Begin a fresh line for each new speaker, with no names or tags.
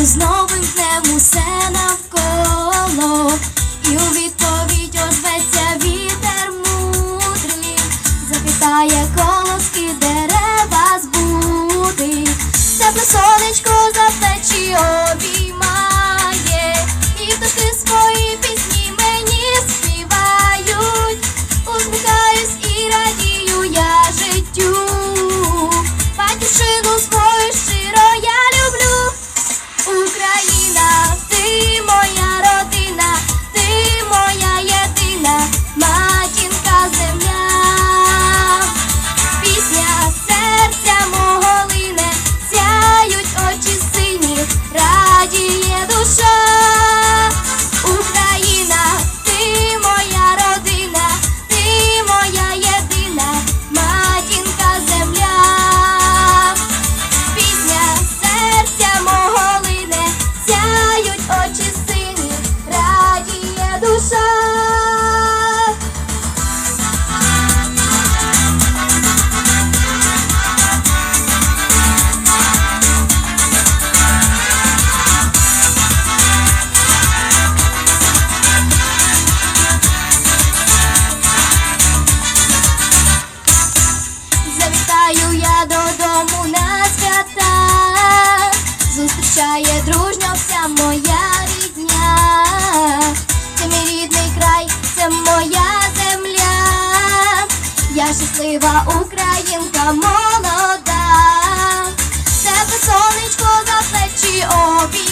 Вітаю з новим днем усе навколо, і у відповідь озветься вітер мудрий, запитає колоски дерева збуди, тепле сонечко за плечі зустрічає дружня вся моя рідня, це мій рідний край, це моя земля, я щаслива українка молода, тебе сонечко за плечі обіймає